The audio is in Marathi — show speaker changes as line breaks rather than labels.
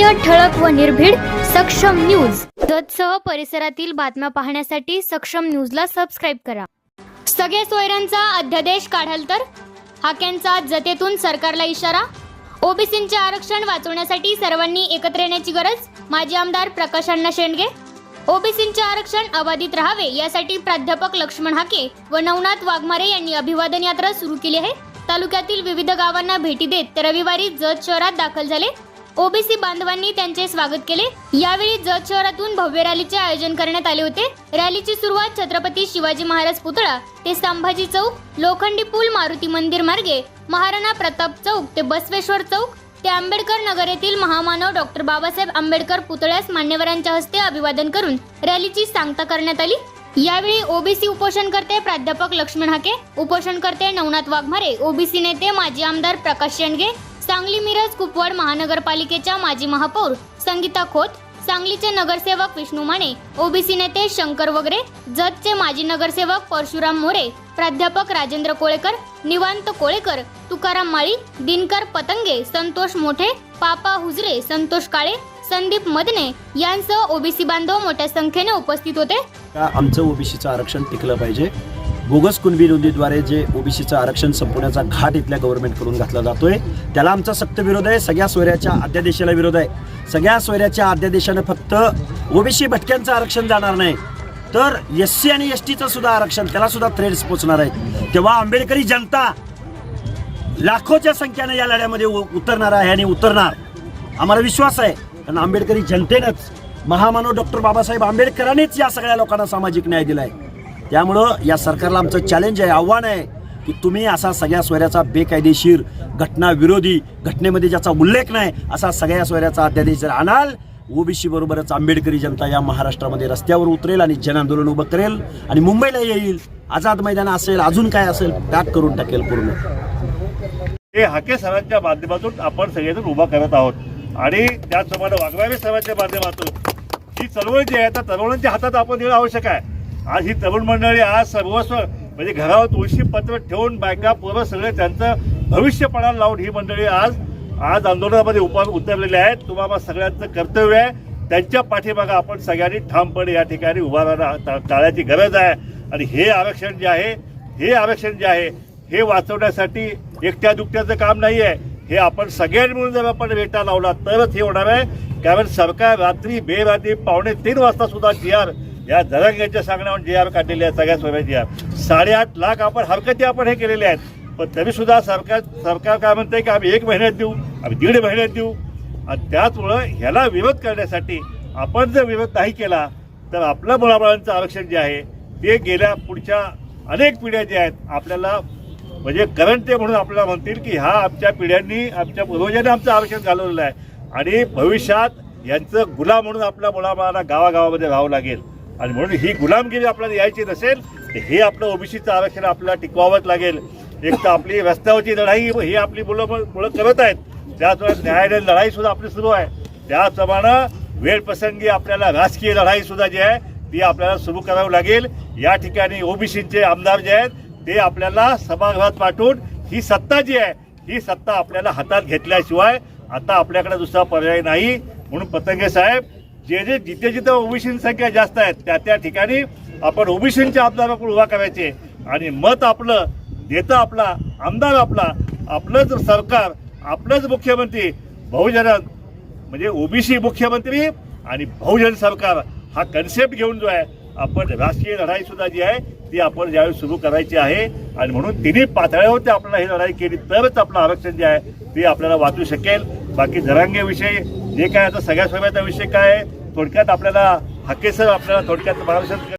सत्य ठळक व निर्भीड सक्षम न्यूज. दत्तसह परिसरातील बातम्या पाहण्यासाठी सक्षम न्यूजला सबस्क्राईब करा. सगळे सोयऱ्यांचा अध्यादेश काढाल तर? हाक्यांचा जतेतून सरकारला इशारा? ओबीसींचे आरक्षण वाचवण्यासाठी सर्वांनी एकत्र येण्याची गरज? माजी आमदार प्रकाश अण्णा शेंडगे? ओबीसींचे आरक्षण अबाधित राहावे यासाठी प्राध्यापक लक्ष्मण हाके व नवनाथ वाघमारे यांनी अभिवादन यात्रा सुरू केली आहे. तालुक्यातील विविध गावांना भेटी देत रविवारी जत शहरात दाखल झाले. ओबीसी बांधवांनी त्यांचे स्वागत केले. यावेळी जत शहरातून भव्य रॅलीचे आयोजन करण्यात आले होते. रॅलीची सुरुवात छत्रपती शिवाजी महाराज पुतळा ते संभाजी चौक लोखंडी पूल मारुती मंदिर मार्गे महाराणा प्रताप चौक ते बसवेश्वर चौक ते आंबेडकर नगर येथील महामानव डॉक्टर बाबासाहेब आंबेडकर पुतळ्यास मान्यवरांच्या हस्ते अभिवादन करून रॅलीची सांगता करण्यात आली. यावेळी ओबीसी उपोषणकर्ते प्राध्यापक लक्ष्मण हाके उपोषणकर्ते नवनाथ वाघमारे ओबीसी नेते माजी आमदार प्रकाश शेंडगे सांगली मिरज कुपवाड महानगरपालिकेच्या माजी महापौर संगीता खोत सांगलीचे नगरसेवक विष्णू माने ओबीसी नेते शंकर वगैरे जतचे माजी नगरसेवक परशुराम मोरे प्राध्यापक राजेंद्र कोळेकर निवांत कोळेकर तुकाराम माळी दिनकर पतंगे संतोष मोठे पापा हुजरे संतोष काळे संदीप मदने यांसह ओबीसी बांधव मोठ्या संख्येने उपस्थित होते.
आमचं ओबीसीचं आरक्षण टिकलं पाहिजे. बोगस कुणबी नोंदीद्वारे जे ओबीसीचं आरक्षण संपवण्याचा घाट इथल्या गव्हर्नमेंटकडून घातला जातोय त्याला आमचा सक्त विरोध आहे सगळ्या सोयऱ्याच्या अध्यादेशाला विरोध आहे. सगळ्या सोयऱ्याच्या अध्यादेशानं फक्त ओबीसी भटक्यांचं आरक्षण जाणार नाही तर एस सी आणि एस टीचं सुद्धा आरक्षण त्याला सुद्धा थ्रेड्स पोचणार आहेत. तेव्हा आंबेडकरी जनता लाखोच्या संख्येनं या लढ्यामध्ये उ- उतरणार आहे आणि उतरणार. आम्हाला विश्वास आहे कारण आंबेडकरी जनतेनंच महामानव डॉक्टर बाबासाहेब आंबेडकरांनीच या सगळ्या लोकांना सामाजिक न्याय दिला आहे त्यामुळं या सरकारला आमचं चॅलेंज आहे आव्हान आहे की तुम्ही असा सगळ्या सोयऱ्याचा बेकायदेशीर घटना विरोधी घटनेमध्ये ज्याचा उल्लेख नाही असा सगळ्या सोयऱ्याचा अध्यादेश जर आणाल ओबीसी बरोबरच आंबेडकरी जनता या महाराष्ट्रामध्ये रस्त्यावर उतरेल आणि जन आंदोलन उभं करेल आणि मुंबईला येईल. आझाद मैदान असेल अजून काय असेल पॅक करून टाकेल पूर्ण.
हे हाके सरांच्या माध्यमातून आपण सगळेजण उभा करत आहोत. आणि त्याचप्रमाणे वागवावे सरांच्या माध्यमातून. ही चळवळ जी आहे त्या चळवळींच्या हातात आपण देणं आवश्यक आहे. आज ही तरुण मंडळी आज सर्वस्व म्हणजे घरावर तुळशी पत्र ठेवून बायका पोरं सगळे त्यांचं भविष्यपणाला लावून ही मंडळी आज आज आंदोलनामध्ये उप उतरलेले आहेत. तुम्हाला सगळ्यांचं कर्तव्य आहे. त्यांच्या पाठीमागं आपण सगळ्यांनी ठामपणे या ठिकाणी उभा राहणं टाळायची गरज आहे. आणि हे आरक्षण जे आहे हे आरक्षण जे आहे हे वाचवण्यासाठी एकट्या दुकट्याचं काम नाही आहे हे आपण सगळ्यांनी मिळून जर आपण वेटा लावला तरच हे होणार आहे. कारण सरकार रात्री बेरात्री पावणे तीन वाजता सुद्धा जी आर या जरंग्याच्या सांगण्यावर जी आर काढलेली आहे सगळ्या सोयऱ्या जी आर. साडेआठ लाख आपण हरकती आपण हे केलेले आहेत. पण तरी सुद्धा सरकार सरकार काय म्हणते की आम्ही एक महिन्यात देऊ आम्ही दीड महिन्यात देऊ. आणि त्याचमुळं ह्याला विरोध करण्यासाठी आपण जर विरोध नाही केला तर आपलं मुलाबाळांचं आरक्षण जे आहे ते गेल्या पुढच्या अनेक पिढ्या ज्या आहेत आपल्याला म्हणजे करंट ते म्हणून आपल्याला म्हणतील की ह्या आमच्या पिढ्यांनी आमच्या पूर्वजांनी आमचं आरक्षण घालवलेलं आहे. आणि भविष्यात यांचं गुलाम म्हणून आपल्या मुलाबाळांना गावागावामध्ये राहावं लागेल. आणि म्हणून ही गुलामगिरी आपल्याला यायची नसेल तर हे आपलं ओबीसीचं आरक्षण आपल्याला टिकवावंच लागेल. एक तर आपली रस्त्यावरची लढाई ही आपली मुलं मुलं करत आहेत. त्याचप्रमाणे न्यायालयीन लढाई सुद्धा आपली सुरू आहे. त्याचप्रमाणे वेळ प्रसंगी आपल्याला राजकीय लढाई सुद्धा जी आहे ती आपल्याला सुरू करावी लागेल. या ठिकाणी ओबीसीचे आमदार जे आहेत ते आपल्याला सभागृहात पाठवून ही सत्ता जी आहे ही सत्ता आपल्याला हातात घेतल्याशिवाय आता आपल्याकडे दुसरा पर्याय नाही. म्हणून पतंगे साहेब जे जे जिथे जिथे ओबीसी संख्या जास्त आहेत त्या त्या ठिकाणी आपण ओबीसींच्या आमदाराकडून उभा करायचे. आणि मत आपलं नेता आपला आमदार आपला आपलंच सरकार आपलंच मुख्यमंत्री बहुजन म्हणजे ओबीसी मुख्यमंत्री आणि बहुजन सरकार हा कन्सेप्ट घेऊन जो आहे आपण राष्ट्रीय लढाई सुद्धा जी आहे ती आपण ज्यावेळी सुरू करायची आहे. आणि म्हणून तिन्ही पातळ्यावरती आपल्याला ही लढाई केली तरच आपलं आरक्षण जे आहे ते आपल्याला वाचू शकेल. बाकी जरांगेविषयी जे काय आता सगळ्या सगळ्याचा विषय काय आहे थोडक्यात आपल्याला हकेसर आपल्याला थोडक्यात महाराष्ट्रात